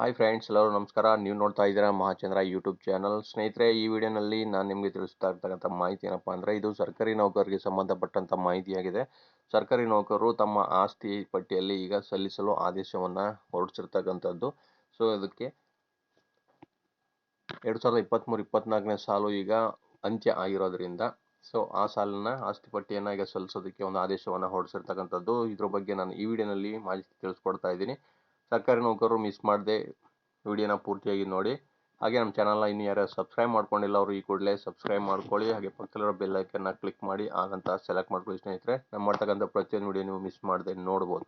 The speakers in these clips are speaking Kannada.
ಹಾಯ್ ಫ್ರೆಂಡ್ಸ್ ಎಲ್ಲರೂ ನಮಸ್ಕಾರ. ನೀವು ನೋಡ್ತಾ ಇದ್ದೀರಾ ಮಹಾಚಂದ್ರ ಯೂಟ್ಯೂಬ್ ಚಾನಲ್ ಸ್ನೇಹಿತರೆ, ಈ ವಿಡಿಯೋನಲ್ಲಿ ನಾನು ನಿಮಗೆ ತಿಳಿಸ್ತಾ ಇರ್ತಕ್ಕಂಥ ಮಾಹಿತಿ ಏನಪ್ಪ ಅಂದರೆ, ಇದು ಸರ್ಕಾರಿ ನೌಕರರಿಗೆ ಸಂಬಂಧಪಟ್ಟಂಥ ಮಾಹಿತಿಯಾಗಿದೆ. ಸರ್ಕಾರಿ ನೌಕರರು ತಮ್ಮ ಆಸ್ತಿ ಪಟ್ಟಿಯಲ್ಲಿ ಈಗ ಸಲ್ಲಿಸಲು ಆದೇಶವನ್ನು ಹೊರಡಿಸಿರ್ತಕ್ಕಂಥದ್ದು. ಸೊ ಅದಕ್ಕೆ ಎರಡು ಸಾವಿರದ ಇಪ್ಪತ್ತ್ಮೂರು ಇಪ್ಪತ್ತ್ನಾಲ್ಕನೇ ಸಾಲು ಈಗ ಅಂತ್ಯ ಆಗಿರೋದ್ರಿಂದ ಸೊ ಆ ಸಾಲನ್ನ, ಆಸ್ತಿ ಪಟ್ಟಿಯನ್ನು ಈಗ ಸಲ್ಲಿಸೋದಕ್ಕೆ ಒಂದು ಆದೇಶವನ್ನು ಹೊರಡಿಸಿರ್ತಕ್ಕಂಥದ್ದು. ಇದ್ರ ಬಗ್ಗೆ ನಾನು ಈ ವಿಡಿಯೋನಲ್ಲಿ ಮಾಹಿತಿ ತಿಳಿಸ್ಕೊಡ್ತಾ ಇದ್ದೀನಿ. ಸರ್ಕಾರಿ ನೌಕರರು ಮಿಸ್ ಮಾಡದೆ ವಿಡಿಯೋನ ಪೂರ್ತಿಯಾಗಿ ನೋಡಿ. ಹಾಗೆ ನಮ್ಮ ಚಾನಲ್ನ ಇನ್ನು ಯಾರು ಸಬ್ಸ್ಕ್ರೈಬ್ ಮಾಡ್ಕೊಂಡಿಲ್ಲ ಅವರು ಈ ಕೂಡಲೇ ಸಬ್ಸ್ಕ್ರೈಬ್ ಮಾಡ್ಕೊಳ್ಳಿ. ಹಾಗೆ ಪಕ್ಕದಲ್ಲಿರೋ ಬೆಲ್ ಐಕನ್ನ ಕ್ಲಿಕ್ ಮಾಡಿ ಹಾಗಂತ ಸೆಲೆಕ್ಟ್ ಮಾಡ್ಕೊಳ್ಳಿ ಸ್ನೇಹಿತರೆ. ನಮ್ಮ ಮಾಡ್ತಕ್ಕಂಥ ಪ್ರತಿಯೊಂದು ವಿಡಿಯೋ ನೀವು ಮಿಸ್ ಮಾಡದೆ ನೋಡ್ಬೋದು.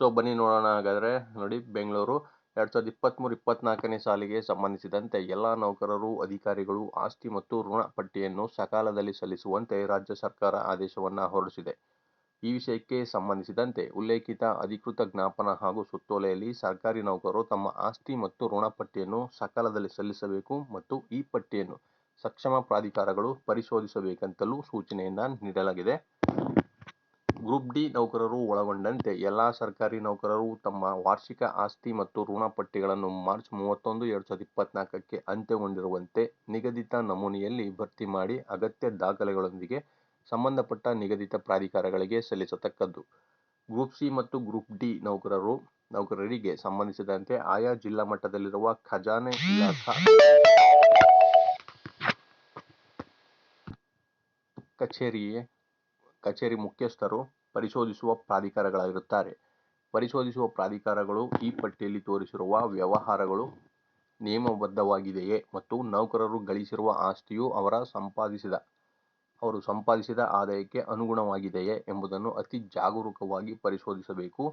ಸೊ ಬನ್ನಿ ನೋಡೋಣ ಹಾಗಾದರೆ. ನೋಡಿ ಬೆಂಗಳೂರು ಎರಡು ಸಾವಿರದ ಇಪ್ಪತ್ತ್ಮೂರು ಇಪ್ಪತ್ನಾಲ್ಕನೇ ಸಾಲಿಗೆ ಸಂಬಂಧಿಸಿದಂತೆ ಎಲ್ಲ ನೌಕರರು, ಅಧಿಕಾರಿಗಳು, ಆಸ್ತಿ ಮತ್ತು ಋಣ ಪಟ್ಟಿಯನ್ನು ಸಕಾಲದಲ್ಲಿ ಸಲ್ಲಿಸುವಂತೆ ರಾಜ್ಯ ಸರ್ಕಾರ ಆದೇಶವನ್ನು ಹೊರಡಿಸಿದೆ. ಈ ವಿಷಯಕ್ಕೆ ಸಂಬಂಧಿಸಿದಂತೆ ಉಲ್ಲೇಖಿತ ಅಧಿಕೃತ ಜ್ಞಾಪನ ಹಾಗೂ ಸುತ್ತೋಲೆಯಲ್ಲಿ ಸರ್ಕಾರಿ ನೌಕರರು ತಮ್ಮ ಆಸ್ತಿ ಮತ್ತು ಋಣಪಟ್ಟಿಯನ್ನು ಸಕಾಲದಲ್ಲಿ ಸಲ್ಲಿಸಬೇಕು ಮತ್ತು ಈ ಪಟ್ಟಿಯನ್ನು ಸಕ್ಷಮ ಪ್ರಾಧಿಕಾರಗಳು ಪರಿಶೋಧಿಸಬೇಕಂತಲೂ ಸೂಚನೆಯನ್ನು ನೀಡಲಾಗಿದೆ. ಗ್ರೂಪ್ ಡಿ ನೌಕರರು ಒಳಗೊಂಡಂತೆ ಎಲ್ಲ ಸರ್ಕಾರಿ ನೌಕರರು ತಮ್ಮ ವಾರ್ಷಿಕ ಆಸ್ತಿ ಮತ್ತು ಋಣಪಟ್ಟಿಗಳನ್ನು ಮಾರ್ಚ್ ಮೂವತ್ತೊಂದು, ಎರಡು ಸಾವಿರದ ಇಪ್ಪತ್ನಾಲ್ಕಕ್ಕೆ ಅಂತ್ಯಗೊಂಡಿರುವಂತೆ ನಿಗದಿತ ನಮೂನೆಯಲ್ಲಿ ಭರ್ತಿ ಮಾಡಿ ಅಗತ್ಯ ದಾಖಲೆಗಳೊಂದಿಗೆ ಸಂಬಂಧಪಟ್ಟ ನಿಗದಿತ ಪ್ರಾಧಿಕಾರಗಳಿಗೆ ಸಲ್ಲಿಸತಕ್ಕದ್ದು. ಗ್ರೂಪ್ ಸಿ ಮತ್ತು ಗ್ರೂಪ್ ಡಿ ನೌಕರರು, ನೌಕರರಿಗೆ ಸಂಬಂಧಿಸಿದಂತೆ ಆಯಾ ಜಿಲ್ಲಾ ಮಟ್ಟದಲ್ಲಿರುವ ಖಜಾನೆ ಇಲಾಖಾ ಕಚೇರಿಯೇ, ಕಚೇರಿ ಮುಖ್ಯಸ್ಥರು ಪರಿಶೋಧಿಸುವ ಪ್ರಾಧಿಕಾರಗಳಾಗಿರುತ್ತಾರೆ. ಪರಿಶೋಧಿಸುವ ಪ್ರಾಧಿಕಾರಗಳು ಈ ಪಟ್ಟಿಯಲ್ಲಿ ತೋರಿಸಿರುವ ವ್ಯವಹಾರಗಳು ನಿಯಮಬದ್ಧವಾಗಿದೆಯೇ ಮತ್ತು ನೌಕರರು ಗಳಿಸಿರುವ ಆಸ್ತಿಯು ಅವರ ಸಂಪಾದಿಸಿದ ಅವರು ಸಂಪಾದಿಸಿದ ಆದಾಯಕ್ಕೆ ಅನುಗುಣವಾಗಿದೆಯೇ ಎಂಬುದನ್ನು ಅತಿ ಜಾಗರೂಕವಾಗಿ ಪರಿಶೋಧಿಸಬೇಕು.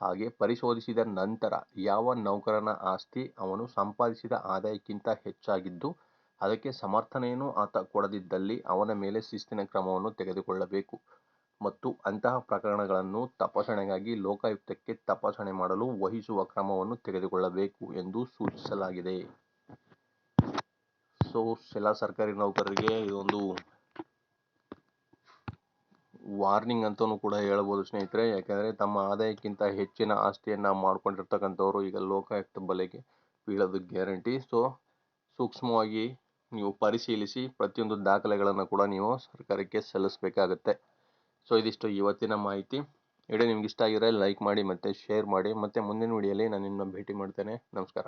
ಹಾಗೆ ಪರಿಶೋಧಿಸಿದ ನಂತರ ಯಾವ ನೌಕರನ ಆಸ್ತಿ ಅವನು ಸಂಪಾದಿಸಿದ ಆದಾಯಕ್ಕಿಂತ ಹೆಚ್ಚಾಗಿದ್ದು, ಅದಕ್ಕೆ ಸಮರ್ಥನೆಯನ್ನು ಆತ ಕೊಡದಿದ್ದಲ್ಲಿ ಅವನ ಮೇಲೆ ಶಿಸ್ತಿನ ಕ್ರಮವನ್ನು ತೆಗೆದುಕೊಳ್ಳಬೇಕು. ಮತ್ತು ಅಂತಹ ಪ್ರಕರಣಗಳನ್ನು ತಪಾಸಣೆಗಾಗಿ ಲೋಕಾಯುಕ್ತಕ್ಕೆ ತಪಾಸಣೆ ಮಾಡಲು ವಹಿಸುವ ಕ್ರಮವನ್ನು ತೆಗೆದುಕೊಳ್ಳಬೇಕು ಎಂದು ಸೂಚಿಸಲಾಗಿದೆ. ಸೊ ಎಲ್ಲ ಸರ್ಕಾರಿ ನೌಕರರಿಗೆ ಇದೊಂದು ವಾರ್ನಿಂಗ್ ಅಂತಲೂ ಕೂಡ ಹೇಳ್ಬೋದು ಸ್ನೇಹಿತರೆ. ಯಾಕೆಂದರೆ ತಮ್ಮ ಆದಾಯಕ್ಕಿಂತ ಹೆಚ್ಚಿನ ಆಸ್ತಿಯನ್ನು ಮಾಡ್ಕೊಂಡಿರ್ತಕ್ಕಂಥವ್ರು ಈಗ ಲೋಕಾಯುಕ್ತ ಬಲೆಗೆ ಬೀಳೋದು ಗ್ಯಾರಂಟಿ. ಸೊ ಸೂಕ್ಷ್ಮವಾಗಿ ನೀವು ಪರಿಶೀಲಿಸಿ ಪ್ರತಿಯೊಂದು ದಾಖಲೆಗಳನ್ನು ಕೂಡ ನೀವು ಸರ್ಕಾರಕ್ಕೆ ಸಲ್ಲಿಸಬೇಕಾಗತ್ತೆ. ಸೊ ಇದಿಷ್ಟು ಇವತ್ತಿನ ಮಾಹಿತಿ. ವಿಡಿಯೋ ನಿಮ್ಗೆ ಇಷ್ಟ ಆಗಿದ್ರೆ ಲೈಕ್ ಮಾಡಿ ಮತ್ತು ಶೇರ್ ಮಾಡಿ. ಮತ್ತು ಮುಂದಿನ ವಿಡಿಯೋಲಿ ನಾನು ನಿಮ್ಮನ್ನ ಭೇಟಿ ಮಾಡ್ತೇನೆ. ನಮಸ್ಕಾರ.